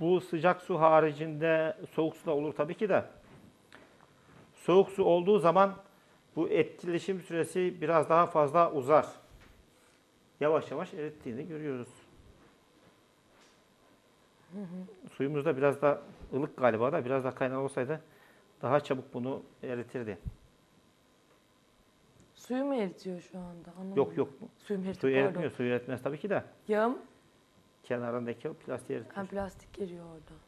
Bu sıcak su haricinde soğuk su da olur tabii ki de. Soğuk su olduğu zaman bu etkileşim süresi biraz daha fazla uzar. Yavaş yavaş erittiğini görüyoruz. Suyumuz da biraz da ılık galiba da biraz daha kaynar olsaydı daha çabuk bunu eritirdi. Suyu mu eritiyor şu anda? Anlamadım. Yok yok. Suyu mu eritiyor? Suyu eritmiyor. Suyu eritmez tabii ki de. Yağım Kenarındaki o plastiği eritir. hem plastik geliyor orada.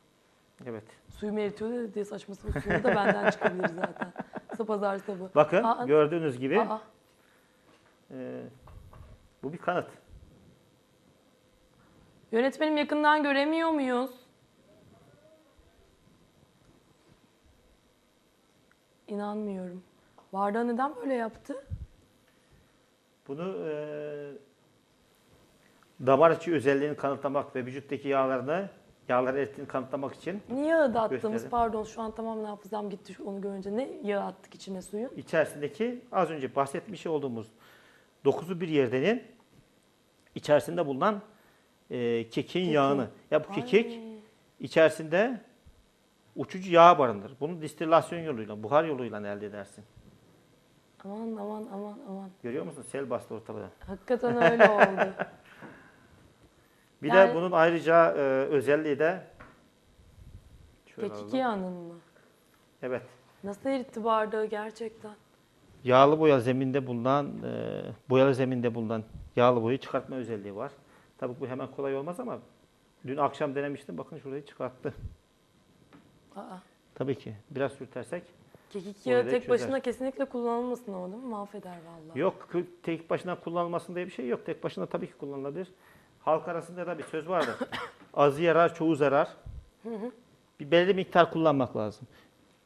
Evet. Suyu mu eritiyor diye saçma sapan suyu da benden çıkabilir zaten. Sapazar sabı. Bakın Aa, gördüğünüz gibi Aa, e, bu bir kanıt. yönetmenim yakından göremiyor muyuz? İnanmıyorum. Bardağı neden böyle yaptı? Bunu e, damar içi özelliğini kanıtlamak ve vücuttaki yağlarını, yağları erittiğini kanıtlamak için Ne yağı da attığımız Gösterelim. pardon şu an tamamen hafızam gitti onu görünce. Ne yağı attık içine suyu? içerisindeki az önce bahsetmiş olduğumuz dokuzu bir yerdenin içerisinde bulunan e, kekin yağını. Ya bu kekik Ay, içerisinde uçucu yağ barındırır. Bunu distilasyon yoluyla, buhar yoluyla elde edersin. Aman aman aman aman. Görüyor musun? Sel bastı ortalığı. Hakikaten öyle oldu. Bir Yani- de bunun ayrıca e, özelliği de şöyle Kekik alalım. yağının mı? Evet. Nasıl eritti bardağı gerçekten? Yağlı boya zeminde bulunan, e, boyalı zeminde bulunan yağlı boyu çıkartma özelliği var. Tabii bu hemen kolay olmaz ama dün akşam denemiştim. Bakın şurayı çıkarttı. Aa, Tabii ki biraz sürtersek. kekik yağı tek çözer. başına kesinlikle kullanılmasın ama değil mi? Mahveder vallahi. Yok tek başına kullanılmasın diye bir şey yok. Tek başına tabii ki kullanılabilir. Halk arasında da bir söz vardır. Azı yarar, çoğu zarar. Bir belli miktar kullanmak lazım.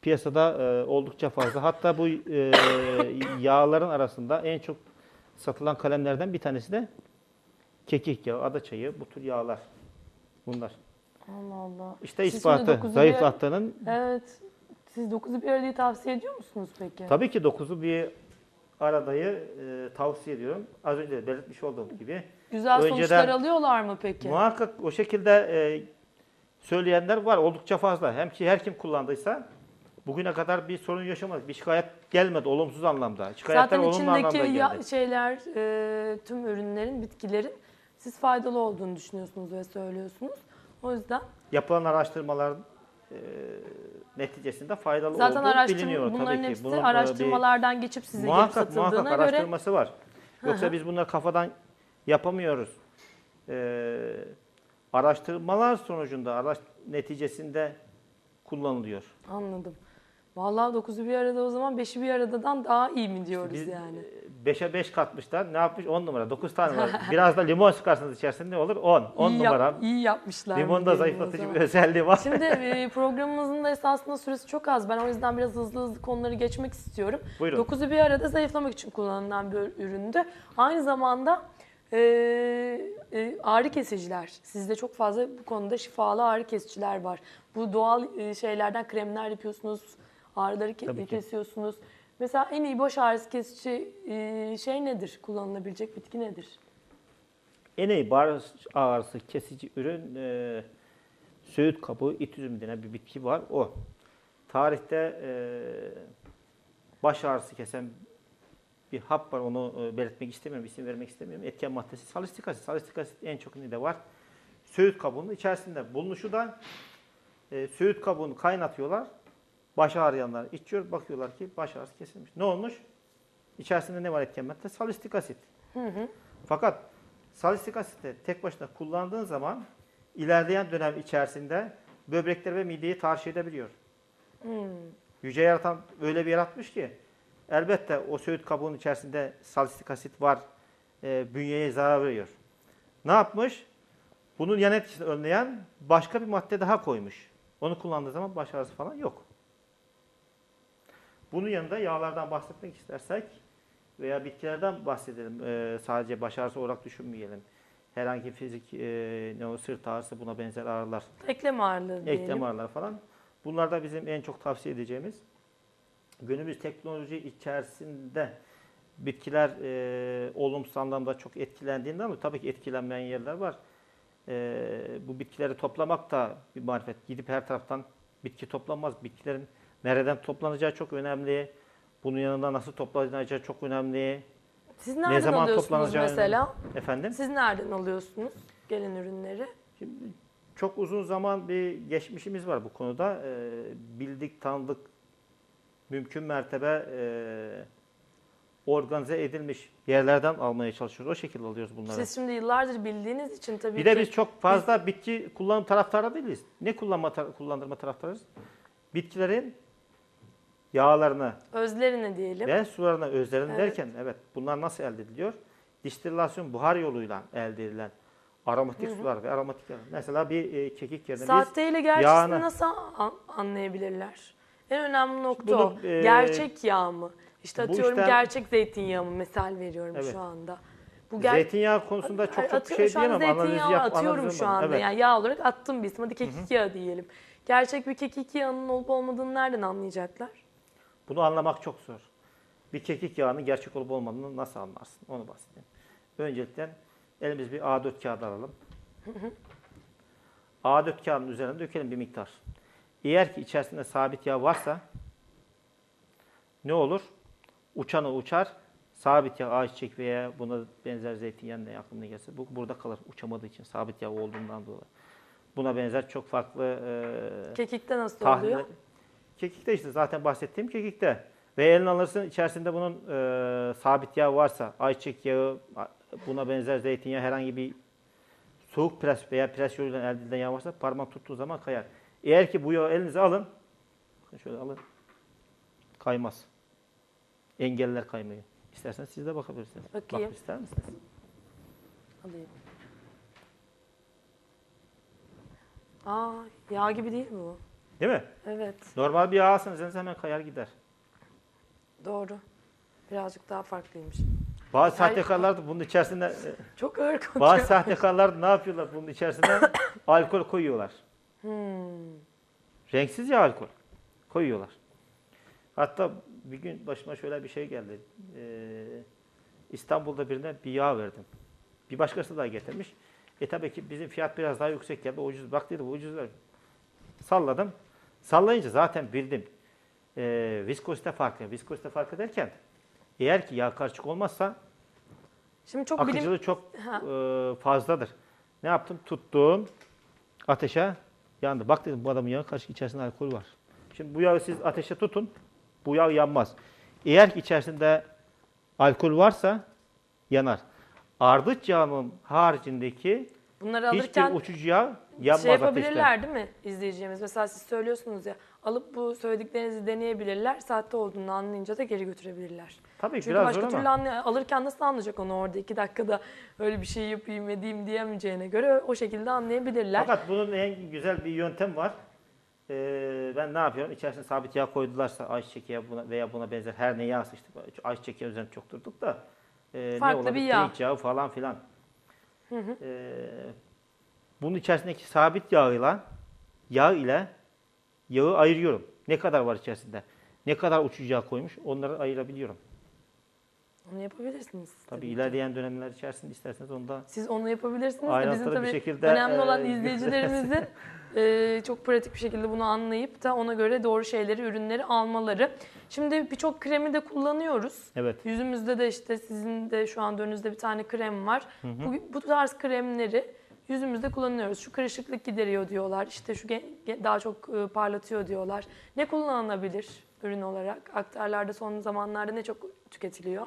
Piyasada e, oldukça fazla. Hatta bu e, yağların arasında en çok satılan kalemlerden bir tanesi de kekik yağı, ada çayı, bu tür yağlar. Bunlar. Allah Allah. İşte Siz ispatı. dokuzu Zayıflattığının Evet. Siz dokuzu bir arayı tavsiye ediyor musunuz peki? Tabii ki 9'u bir aradayı e, tavsiye ediyorum. Az önce de belirtmiş olduğum gibi. Güzel önceden- sonuçlar alıyorlar mı peki? Muhakkak o şekilde e, söyleyenler var. Oldukça fazla. Hem ki her kim kullandıysa bugüne kadar bir sorun yaşamadık. Bir şikayet gelmedi olumsuz anlamda. Şikayetler Zaten olumlu anlamda geldi. ya- şeyler, e, tüm ürünlerin, bitkilerin siz faydalı olduğunu düşünüyorsunuz ve söylüyorsunuz. O yüzden Yapılan araştırmalar e, neticesinde faydalı zaten olduğu araştırma, biliniyor bunların tabii ki. hepsi Bunun, e, bir- araştırmalardan geçip size gelip muhakkak satıldığına muhakkak göre araştırması var. Yoksa biz bunları kafadan yapamıyoruz. Ee, araştırmalar sonucunda, araş, neticesinde kullanılıyor. anladım. Vallahi dokuzu bir arada o zaman beşi bir aradadan daha iyi mi diyoruz Biz yani? 5'e 5 katmışlar. Ne yapmış? 10 numara. 9 tane var. Biraz da limon sıkarsanız içerisinde ne olur? 10. 10 iyi, yap- numara. iyi yapmışlar. Limon da zayıflatıcı bir özelliği var. Şimdi e, programımızın da esasında süresi çok az. Ben o yüzden biraz hızlı hızlı konuları geçmek istiyorum. Buyurun. Dokuzu bir arada zayıflamak için kullanılan bir üründü. Aynı zamanda e, e, ağrı kesiciler. Sizde çok fazla bu konuda şifalı ağrı kesiciler var. Bu doğal e, şeylerden kremler yapıyorsunuz, ağrıları ke- Tabii ki. Mesela en iyi baş ağrısı kesici e, şey nedir? Kullanılabilecek bitki nedir? En iyi baş ağrısı kesici ürün e, söğüt kabuğu, it üzümü denen bir bitki var. O. Tarihte e, baş ağrısı kesen bir hap var. Onu e, belirtmek istemiyorum, isim vermek istemiyorum. Etken maddesi salistik asit. Salistik asit en çok ne de var? Söğüt kabuğunun içerisinde. Bulunuşu da e, söğüt kabuğunu kaynatıyorlar. Baş ağrıyanlar içiyor. Bakıyorlar ki baş ağrısı kesilmiş. Ne olmuş? İçerisinde ne var etken madde? Salistik asit. Fakat salistik asiti tek başına kullandığın zaman ilerleyen dönem içerisinde böbrekler ve mideyi tahriş edebiliyor. Yüce yaratan öyle bir yaratmış ki elbette o söğüt kabuğunun içerisinde salistik asit var, e, bünyeye zarar veriyor. Ne yapmış? Bunun yan etkisini önleyen başka bir madde daha koymuş. Onu kullandığı zaman baş ağrısı falan yok. Bunun yanında yağlardan bahsetmek istersek veya bitkilerden bahsedelim. Ee, sadece baş ağrısı olarak düşünmeyelim. Herhangi fizik, e, ne o sırt ağrısı buna benzer ağrılar, Eklem ağrıları diyelim. eklem ağrılar falan. Bunlar da bizim en çok tavsiye edeceğimiz. Günümüz teknoloji içerisinde bitkiler e, olumsuz anlamda çok etkilendiğinde ama tabii ki etkilenmeyen yerler var. Ee, bu bitkileri toplamak da bir marifet. Gidip her taraftan bitki toplanmaz. Bitkilerin nereden toplanacağı çok önemli. Bunun yanında nasıl toplanacağı çok önemli. Siz nereden zaman alıyorsunuz toplanacağı mesela? Efendim? Siz nereden alıyorsunuz gelen ürünleri? Şimdi çok uzun zaman bir geçmişimiz var bu konuda. Ee, bildik, tanıdık, mümkün mertebe e, organize edilmiş yerlerden almaya çalışıyoruz. O şekilde alıyoruz bunları. Siz şimdi yıllardır bildiğiniz için tabii bir ki de biz çok fazla bitki kullanım taraftarı değiliz. Ne kullanma tar- kullandırma taraftarıyız? Bitkilerin yağlarını özlerini diyelim. ve sularını özlerini Evet. derken evet bunlar nasıl elde ediliyor? Distilasyon buhar yoluyla elde edilen aromatik sular ve aromatik yağlar. Mesela bir e, kekik yerine Sahte ile gerçeğini yağını- nasıl an- anlayabilirler? En önemli nokta Bunu, o. e, gerçek yağ mı? İşte atıyorum işten- gerçek zeytinyağı mı? Misal veriyorum Evet. şu anda. Bu ger- zeytinyağı konusunda çok çok bir şey diyemem. Zeytinyağı yap, atıyorum şu anda. Evet. Yani yağ olarak attım bir isim. Hadi kekik yağı diyelim. Gerçek bir kekik yağının olup olmadığını nereden anlayacaklar? Bunu anlamak çok zor. Bir kekik yağının gerçek olup olmadığını nasıl anlarsın? Onu bahsedeyim. Öncelikle elimiz bir A4 kağıdı alalım. A4 kağıdının üzerine dökelim bir miktar. Eğer ki içerisinde sabit yağ varsa ne olur? Uçanı uçar. Sabit yağ ayçiçek veya buna benzer zeytinyağı ne aklına gelse bu burada kalır uçamadığı için sabit yağ olduğundan dolayı. Buna benzer çok farklı e, Kekikte nasıl Tahlil- oluyor? Kekikte işte zaten bahsettiğim kekikte. Ve elini alırsın içerisinde bunun e, sabit yağ varsa, ayçiçek yağı, buna benzer zeytinyağı herhangi bir soğuk pres veya pres yoluyla elde edilen yağ varsa parmak tuttuğu zaman kayar. Eğer ki bu yağı elinize alın, bakın şöyle alın, kaymaz. Engeller kaymayı. İsterseniz siz de bakabilirsiniz. Bakayım. Bakmak ister misiniz? Alayım. Aa, yağ gibi değil mi bu? Değil mi? Evet, Normal bir yağ alsanız elinize hemen kayar gider. doğru. Birazcık daha farklıymış. Bazı Hayır. sahtekarlar da bunun içerisinde e, Çok ağır kokuyor. Bazı sahtekarlar ne yapıyorlar bunun içerisine? alkol koyuyorlar. Hmm. Renksiz ya alkol. Koyuyorlar. Hatta bir gün başıma şöyle bir şey geldi. Ee, İstanbul'da birine bir yağ verdim. Bir başkası da getirmiş. E tabii ki bizim fiyat biraz daha yüksek geldi. O ucuz. Bak dedi bu ucuz ver. Salladım. Sallayınca zaten bildim. Ee, viskozite farkı. Viskozite farkı derken eğer ki yağ karışık olmazsa Şimdi çok bilim... Akıcılığı çok Ha. e, fazladır. Ne yaptım? Tuttum. Ateşe yandı. Bak dedim bu adamın yağı karışık içerisinde alkol var. Şimdi bu yağı siz ateşe tutun. Bu yağ yanmaz. Eğer ki içerisinde alkol varsa yanar. Ardıç yağının haricindeki Bunları hiçbir alırken uçucu yağ yanmaz şey yapabilirler değil mi izleyeceğimiz? Mesela siz söylüyorsunuz ya alıp bu söylediklerinizi deneyebilirler. Sahte olduğunu anlayınca da geri götürebilirler. Tabii Çünkü biraz başka türlü anlay- alırken nasıl anlayacak onu orada iki dakikada öyle bir şey yapayım edeyim diyemeyeceğine göre o şekilde anlayabilirler. Fakat bunun en güzel bir yöntem var. Ee, ben ne yapıyorum? İçerisine sabit yağ koydularsa ayçiçek yağı buna veya buna benzer her ne yağsa işte ayçiçek yağı üzerine çok durduk da e, Farklı ne olabilir? bir yağ. Pirinç yağı falan filan. Ee, bunun içerisindeki sabit yağıyla yağ ile yağı ayırıyorum. Ne kadar var içerisinde? Ne kadar uçucu yağ koymuş? Onları ayırabiliyorum. Onu yapabilirsiniz. Tabii ki. ilerleyen dönemler içerisinde isterseniz onu da Siz onu yapabilirsiniz de bizim tabii şekilde, önemli olan e, izleyicilerimizin e, çok pratik bir şekilde bunu anlayıp da ona göre doğru şeyleri, ürünleri almaları. Şimdi birçok kremi de kullanıyoruz. evet Yüzümüzde de işte sizin de şu anda önünüzde bir tane krem var. Bu, bu tarz kremleri yüzümüzde kullanıyoruz. Şu kırışıklık gideriyor diyorlar. İşte şu daha çok e, parlatıyor diyorlar. Ne kullanılabilir ürün olarak? Aktarlarda son zamanlarda ne çok tüketiliyor?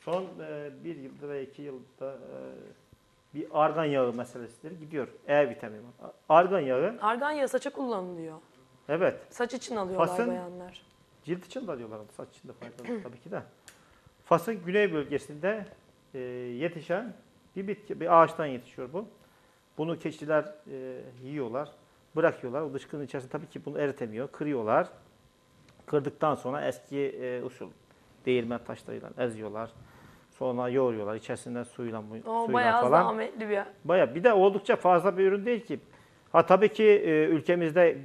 Son e, bir yılda ve iki yılda e, bir argan yağı meselesidir. Gidiyor. E vitamini. Argan yağı Argan yağı saça kullanılıyor. evet Saç için alıyorlar Fas'ın- bayanlar. cilt için de diyorlar. Saç için de faydalı tabii ki de. Fas'ın güney bölgesinde e, yetişen bir bitki, bir ağaçtan yetişiyor bu. Bunu keçiler e, yiyorlar, bırakıyorlar. O dışkının içerisinde tabii ki bunu eritemiyor. Kırıyorlar. Kırdıktan sonra eski e, usul değirmen taşlarıyla eziyorlar. Sonra yoğuruyorlar. İçerisinden suyla, mu- suyla bayağı falan. zahmetli bir Baya bir de oldukça fazla bir ürün değil ki. Ha tabii ki e, ülkemizde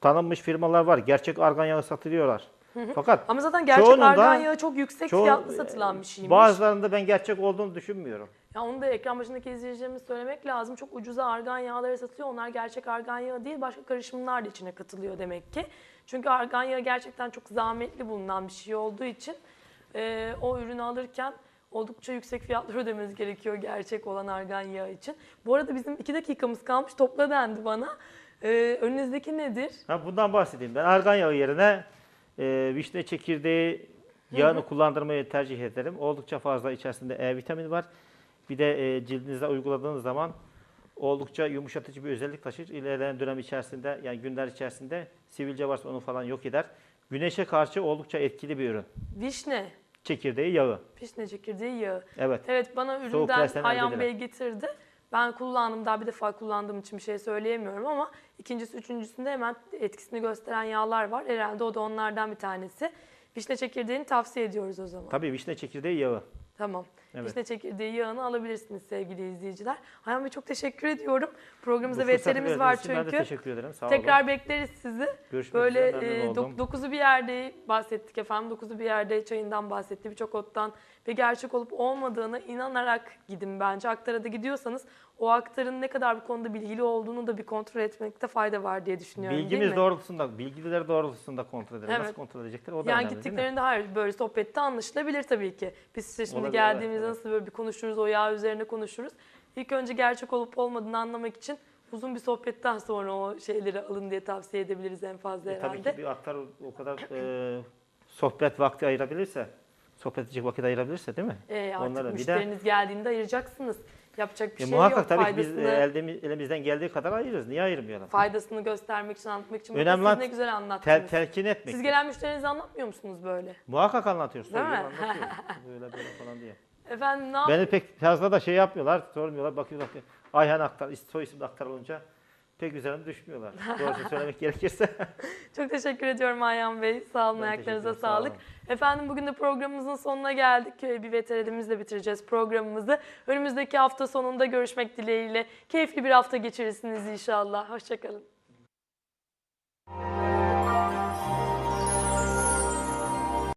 tanınmış firmalar var. Gerçek argan yağı satılıyorlar. Fakat Ama zaten gerçek argan yağı çok yüksek çoğu- fiyatlı satılan bir şeymiş. bazılarında ben gerçek olduğunu düşünmüyorum. Ya onu da ekran başındaki izleyicilerimiz söylemek lazım. Çok ucuza argan yağları satılıyor. Onlar gerçek argan yağı değil, başka karışımlar da içine katılıyor demek ki. Çünkü argan yağı gerçekten çok zahmetli bulunan bir şey olduğu için e, o ürünü alırken oldukça yüksek fiyatlar ödemeniz gerekiyor gerçek olan argan yağı için. Bu arada bizim iki dakikamız kalmış. Topla dendi bana. E, önünüzdeki nedir? Ha, bundan bahsedeyim. Ben argan yağı yerine e, vişne çekirdeği yağını kullandırmayı tercih ederim. Oldukça fazla içerisinde E vitamini var. Bir de e, cildinize uyguladığınız zaman oldukça yumuşatıcı bir özellik taşır. İlerleyen dönem içerisinde yani günler içerisinde sivilce varsa onu falan yok eder. Güneşe karşı oldukça etkili bir ürün. Vişne. Çekirdeği yağı. Vişne çekirdeği yağı. Evet. Evet bana üründen Ayhan. Bey getirdi. Ben kullandım daha bir defa kullandığım için bir şey söyleyemiyorum ama ikincisi üçüncüsünde hemen etkisini gösteren yağlar var. Herhalde o da onlardan bir tanesi. Vişne çekirdeğini tavsiye ediyoruz o zaman. Tabii vişne çekirdeği yağı. Tamam. Evet. Vişne çekirdeği yağını alabilirsiniz sevgili izleyiciler. Ayhan Bey çok teşekkür ediyorum. Programımızda veterimiz var için Ben de çünkü. teşekkür ederim. Sağ olun. Tekrar bekleriz sizi. Görüşmek Böyle üzere. E, dok- dokuzu bir yerde bahsettik efendim. Dokuzu bir yerde çayından bahsetti. Birçok ottan ve gerçek olup olmadığına inanarak gidin bence. Aktara da gidiyorsanız o aktarın ne kadar bu konuda bilgili olduğunu da bir kontrol etmekte fayda var diye düşünüyorum değil Bilgimiz mi? doğrultusunda, bilgiler doğrultusunda kontrol ederiz. Evet. Nasıl kontrol edecekler? O da Yani önemli değil gittiklerinde hayır böyle sohbette anlaşılabilir tabii ki. Biz şimdi Olabilir, geldiğimizde evet. Nasıl böyle bir konuşuruz, o yağ üzerine konuşuruz. İlk önce gerçek olup olmadığını anlamak için uzun bir sohbetten sonra o şeyleri alın diye tavsiye edebiliriz en fazla E, herhalde. tabii ki bir aktar o- kadar e, sohbet vakti ayırabilirse, sohbet edecek vakit ayırabilirse değil mi? E, artık Onlara bir de- müşteriniz geldiğinde ayıracaksınız. Yapacak bir E, şey muhakkak yok. tabii ki biz faydasını, e, elimizden geldiği kadar ayırırız. Niye ayırmayalım? faydasını göstermek için, anlatmak için. Önemli Önemli olan siz ne güzel anlattınız. Tel, telkin etmek. siz gelen müşterinize anlatmıyor musunuz böyle? Muhakkak anlatıyoruz. Değil mi? anlatıyorum. böyle böyle falan diye. Efendim ne Beni pek fazla da şey yapmıyorlar, sormuyorlar. Bakıyorlar ki Ayhan Aktar, soy isim de aktarılınca pek üzerine düşmüyorlar. Doğrusu söylemek gerekirse. Çok teşekkür ediyorum Ayhan Bey. Sağ olun, Ben ayaklarınıza sağ sağlık. olun. Efendim bugün de programımızın sonuna geldik. Köy bir veterimizle bitireceğiz programımızı. Önümüzdeki hafta sonunda görüşmek dileğiyle. Keyifli bir hafta geçirirsiniz inşallah. Hoşçakalın.